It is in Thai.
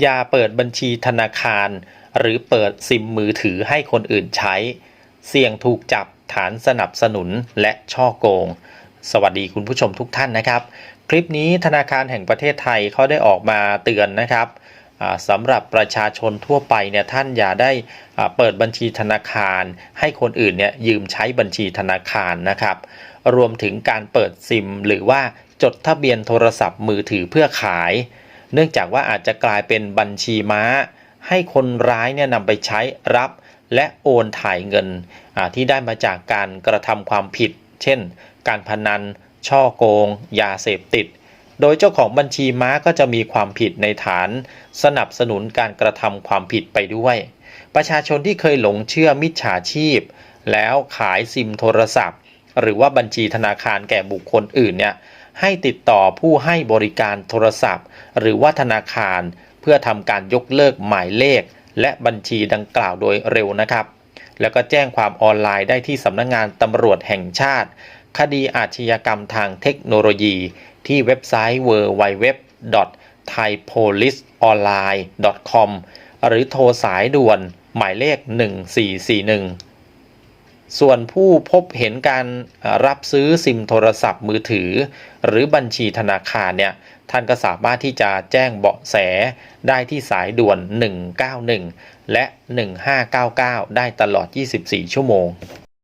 อย่าเปิดบัญชีธนาคาร หรือเปิดซิมมือถือให้คนอื่นใช้ เสี่ยงถูกจับฐานสนับสนุนและช่อโกง สวัสดีคุณผู้ชมทุกท่านนะครับ คลิปนี้ธนาคารแห่งประเทศไทยเขาได้ออกมาเตือนนะครับสำหรับประชาชนทั่วไปเนี่ยท่านอย่าได้เปิดบัญชีธนาคาร ให้คนอื่นเนี่ยยืมใช้บัญชีธนาคารนะครับ รวมถึงการเปิดซิม หรือว่าจดทะเบียนโทรศัพท์มือถือเพื่อขาย เนื่องจากว่าอาจจะกลายเป็นบัญชีม้า ให้คนร้ายเนี่ยนำไปใช้รับและโอนถ่ายเงินที่ได้มาจากการกระทำความผิด เช่น การพนัน ช่อโกง ยาเสพติด โดยเจ้าของบัญชีม้าก็จะมีความผิดในฐาน สนับสนุนการกระทำความผิดไปด้วย ประชาชนที่เคยหลงเชื่อมิจฉาชีพ แล้วขายซิมโทรศัพท์ หรือว่าบัญชีธนาคารแก่บุคคลอื่นเนี่ย ให้ติดต่อผู้ให้บริการโทรศัพท์ หรือว่าธนาคาร เพื่อทำการยกเลิกหมายเลข และบัญชีดังกล่าวโดยเร็วนะครับ แล้วก็แจ้งความออนไลน์ได้ที่สำนักงงานตำรวจแห่งชาติ คดีอาชญากรรมทางเทคโนโลยี ที่เว็บไซต์ www.thaipoliceonline.com หรือโทรสายด่วนหมายเลข 1441 ส่วนผู้พบเห็นการรับซื้อซิมโทรศัพท์มือถือ หรือบัญชีธนาคารเนี่ยท่านก็สามารถที่จะแจ้งเบาะแสได้ที่สายด่วน 191 และ 1599 ได้ตลอด 24 ชั่วโมง